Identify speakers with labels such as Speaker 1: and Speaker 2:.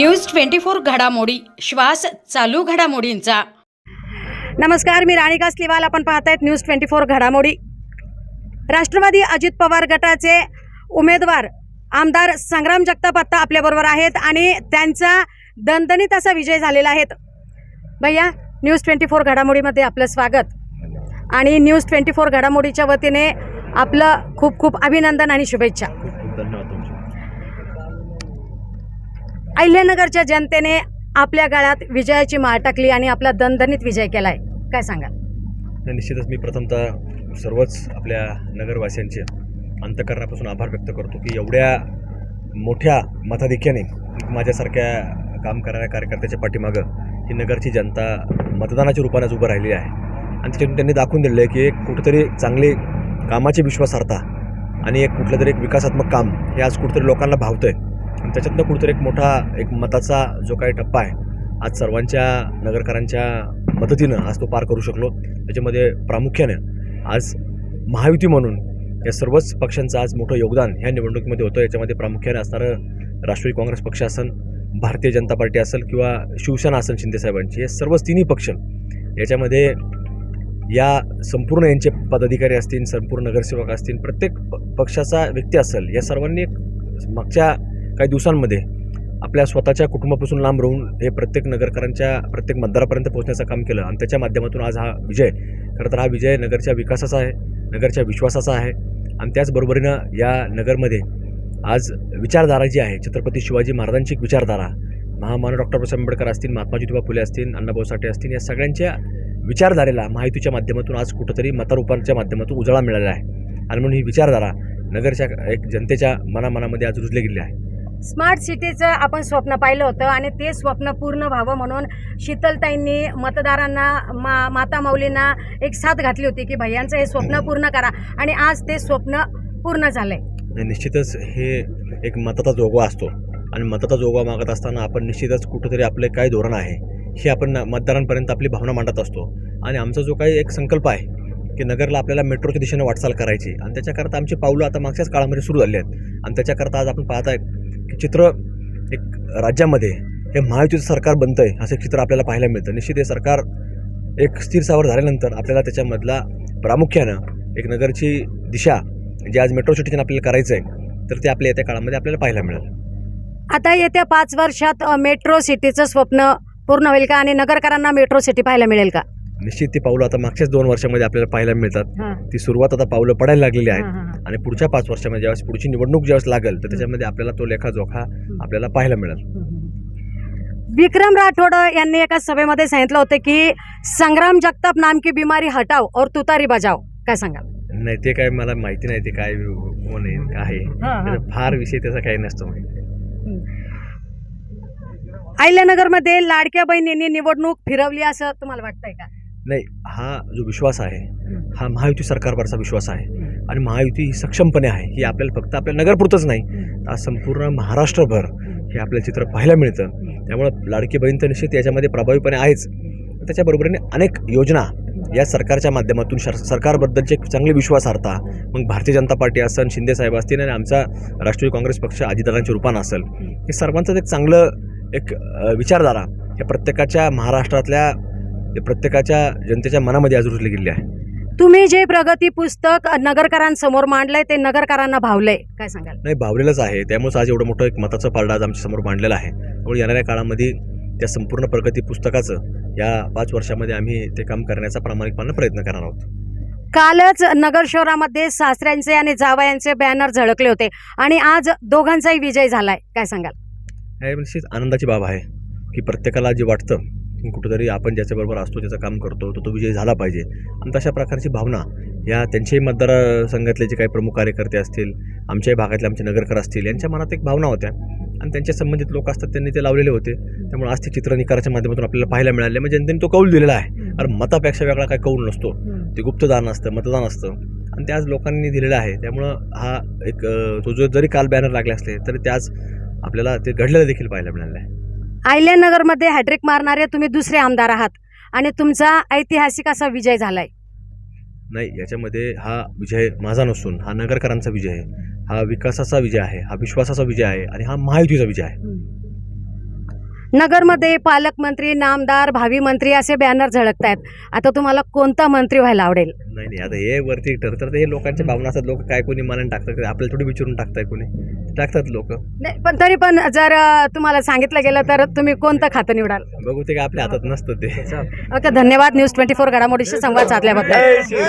Speaker 1: News twenty four घडामोडी. श्वास चालू घडामोडींचा.
Speaker 2: नमस्कार मी राणिका स्लिवाल आपण पाहतायत न्यूज ट्वेंटी फोर घडामोडी. राष्ट्रवादी अजित पवार गटाचे उमेदवार आमदार संग्राम जगताप आत्ता आपल्याबरोबर आहेत आणि त्यांचा दणदणीत असा विजय झालेला आहे. भैया न्यूज ट्वेंटी फोर घडामोडीमध्ये आपलं स्वागत. आणि न्यूज ट्वेंटी फोर घडामोडीच्या वतीने आपलं खूप खूप अभिनंदन आणि शुभेच्छा
Speaker 3: धन्यवाद तुमचे
Speaker 2: अहिल्यानगरच्या जनतेने आपल्या गाळ्यात विजयाची माळ टाकली आणि आपला दणदणीत विजय केलाय. काय
Speaker 3: सांगा निश्चितच मी प्रथमतः सर्वच आपल्या नगरवासियांचे अंतकरणापासून आभार व्यक्त करतो की एवढ्या मोठ्या मताधिक्याने माझ्यासारख्या काम करणाऱ्या कार्यकर्त्याच्या पाठीमागं ही नगरची जनता मतदानाच्या रूपानेच उभं राहिली आहे. आणि त्याच्यातून त्यांनी दाखवून दिलं आहे की एक कुठेतरी चांगली कामाची विश्वासार्हता आणि एक कुठलं तरी एक विकासात्मक काम हे आज कुठेतरी लोकांना भावतं आहे आणि त्याच्यातनं कुठेतरी एक मोठा एक मताचा जो काही टप्पा आहे आज सर्वांच्या नगरकरांच्या मदतीनं आज तो पार करू शकलो. त्याच्यामध्ये प्रामुख्यानं आज महायुती म्हणून या सर्वच पक्षांचं आज मोठं योगदान ह्या निवडणुकीमध्ये होतं. याच्यामध्ये प्रामुख्याने असणारं राष्ट्रवादी काँग्रेस पक्ष असेल भारतीय जनता पार्टी असेल किंवा शिवसेना असेल शिंदेसाहेबांची हे सर्वच तिन्ही पक्ष याच्यामध्ये या संपूर्ण यांचे पदाधिकारी असतील संपूर्ण नगरसेवक असतील प्रत्येक पक्षाचा व्यक्ती असेल या सर्वांनी एक मागच्या काही दिवसांमध्ये आपल्या स्वतःच्या कुटुंबापासून लांब राहून हे प्रत्येक नगरकरांच्या प्रत्येक मतदारापर्यंत पोहोचण्याचं काम केलं आणि त्याच्या माध्यमातून आज हा विजय खरं तर हा विजय नगरच्या विकासाचा आहे नगरच्या विश्वासाचा आहे आणि त्याचबरोबरीनं या नगरमध्ये आज विचारधारा जी आहे छत्रपती शिवाजी महाराजांची विचारधारा महामानव डॉक्टर बाबासाहेब आंबेडकर असतील महात्मा ज्योतिबा फुले असतील अण्णाभाऊ साठे असतील या सगळ्यांच्या विचारधारेला माहितीच्या माध्यमातून आज कुठंतरी मतारूपांच्या माध्यमातून उजाळा मिळाला आहे. आणि म्हणून ही विचारधारा नगरच्या एक जनतेच्या मनामनामध्ये आज रुजली गेली आहे.
Speaker 2: स्मार्ट सिटीचं आपण स्वप्न पाहिलं होतं आणि ते स्वप्न पूर्ण व्हावं म्हणून शीतलताईंनी मतदारांना मा माता माऊलींना एक साथ घातली होती की भैयांचं हे स्वप्न पूर्ण करा. आणि आज ते स्वप्न पूर्ण झालंय.
Speaker 3: आणि निश्चितच हे एक मताचा जोगवा असतो. आणि मताचा जोगवा मागत असताना आपण निश्चितच कुठंतरी आपले काय धोरण आहे हे आपण मतदारांपर्यंत आपली भावना मांडत असतो. आणि आमचा जो काही एक संकल्प आहे की नगरला आपल्याला मेट्रोच्या दिशेने वाटचाल करायची. आणि त्याच्याकरता आमची पावलं आता मागच्याच काळामध्ये सुरू झाली आहेत. आणि त्याच्याकरता आज आपण पाहत आहे चित्र एक राज्यामध्ये हे महायुतीचं सरकार बनतं आहे असं एक चित्र आपल्याला पाहायला मिळतं. निश्चित हे सरकार एक स्थिर सावर झाल्यानंतर आपल्याला त्याच्यामधला प्रामुख्यानं एक नगरची दिशा जे आज मेट्रो सिटीने आपल्याला करायचं आहे तर ते आपल्या येत्या काळामध्ये आपल्याला पाहायला मिळेल.
Speaker 2: आता येत्या पाच वर्षात मेट्रो सिटीचं स्वप्न पूर्ण होईल का? आणि नगरकरांना मेट्रो सिटी पाहायला मिळेल का?
Speaker 3: निश्चित ती पावलं आता मागच्याच दोन वर्षामध्ये आपल्याला पाहायला मिळतात. ती सुरुवात आता पावलं पडायला लागलेली आहे.
Speaker 2: हां.
Speaker 3: आणि पुढच्या पाच वर्षामध्ये ज्यावेळेस पुढची निवडणूक ज्यावेळेस लागेल तर त्याच्यामध्ये आपल्याला तो लेखाजोखा आपल्याला पाहायला मिळेल.
Speaker 2: विक्रम राठोड यांनी एका सभेमध्ये सांगितलं होतं की संग्राम जगताप नाम की बिमारी हटाव और तुतारी बजाव. काय सांगाल?
Speaker 3: नाही ते काय मला माहिती नाही ते काय कोण आहे काय फार विषय त्याचा काही नसतो. माहिती
Speaker 2: अहिल्यानगरमध्ये लाडक्या बहिणींनी निवडणूक फिरवली असं तुम्हाला वाटतंय का?
Speaker 3: नाही हा जो विश्वास आहे हा महायुती सरकारवरचा विश्वास आहे. आणि महायुती ही सक्षमपणे आहे ही आपल्याला फक्त आपल्या नगरपुरतंच नाही तर आज संपूर्ण महाराष्ट्रभर हे आपल्याला चित्र पाहायला मिळतं. त्यामुळं लाडकी बहीण तर निश्चित याच्यामध्ये प्रभावीपणे आहेच. त्याच्याबरोबरीने अनेक योजना या सरकारच्या माध्यमातून शर सरकारबद्दलची एक चांगली विश्वासार्हता मग भारतीय जनता पार्टी असेल शिंदे साहेब असतील आणि आमचा राष्ट्रीय काँग्रेस पक्ष अजितदादांच्या रूपानं असेल हे सर्वांचंच एक चांगलं एक विचारधारा या प्रत्येकाच्या महाराष्ट्रातल्या या प्रत्येकाच्या जनतेच्या मनामध्ये आज रुजली गेली आहे.
Speaker 2: तुम्ही जे प्रगती पुस्तक नगरकरांसमोर मांडलंय ते नगरकरांना भावलंय. काय सांगाल?
Speaker 3: नाही भावलेलंच आहे. त्यामुळेच आज एवढं मोठं एक मताचं पारडं आज आमच्यासमोर मांडलेलं आहे. त्यामुळे येणाऱ्या काळामध्ये त्या संपूर्ण प्रगती पुस्तकाचं या पाच वर्षामध्ये आम्ही ते काम करण्याचा प्रामाणिकपणे प्रयत्न करणार आहोत.
Speaker 2: कालच नगर शहरामध्ये सासऱ्यांचे आणि जावयांचे बॅनर झळकले होते आणि आज दोघांचाही विजय झालाय. काय सांगाल?
Speaker 3: हे निश्चित आनंदाची बाब आहे की प्रत्येकाला जे वाटतं कुठंतरी आपण ज्याच्याबरोबर असतो त्याचं काम करतो तो तो विजय झाला पाहिजे. आणि तशा प्रकारची भावना या त्यांच्याही मतदारसंघातले जे काही प्रमुख कार्यकर्ते असतील आमच्याही भागातले आमचे नगरकर असतील यांच्या मनात एक भावना होत्या. आणि त्यांच्या संबंधित लोक असतात त्यांनी ते लावलेले होते. त्यामुळे आज ते चित्र निकाराच्या माध्यमातून आपल्याला पाहायला मिळाले. म्हणजे जनतेने तो कौल दिलेला आहे. कारण मतापेक्षा वेगळा काही कौल नसतो. ते गुप्तदान असतं मतदान असतं. आणि ते आज लोकांनी दिलेलं आहे. त्यामुळं हा एक तो जो जरी काल बॅनर लागले असले तरी ते आज आपल्याला ते घडलेलं देखील पाहायला मिळालं आहे.
Speaker 2: अहिल्यानगरमध्ये हॅट्रिक मारणारे तुम्ही दुसरे आमदार आहात. आणि तुमचा ऐतिहासिक असा विजय झालाय.
Speaker 3: नाही याच्यामध्ये हा विजय माझा नसून हा नगरकरांचा विजय आहे. हा विकासाचा विजय आहे हा विश्वासाचा विजय आहे आणि हा महायुतीचा विजय आहे.
Speaker 2: नगरमध्ये पालकमंत्री नामदार भावी मंत्री असे बॅनर झळकत आहेत आता तुम्हाला कोणता मंत्री व्हायला आवडेल?
Speaker 3: नाही नाही आता हे वरती ठरतं हे लोकांच्या भावना असतात. लोक काय कोणी मनाने टाकतात आपल्याला थोडी विचारून टाकताय कोणी. टाकतात लोक.
Speaker 2: नाही पण तरी पण जर तुम्हाला सांगितलं गेलं तर तुम्ही कोणतं खातं निवडाल?
Speaker 3: बघू ते काय आपल्या हातात नसतं ते.
Speaker 2: ओके धन्यवाद. न्यूज ट्वेंटी फोर घडामोडीशी संवाद साधल्याबद्दल.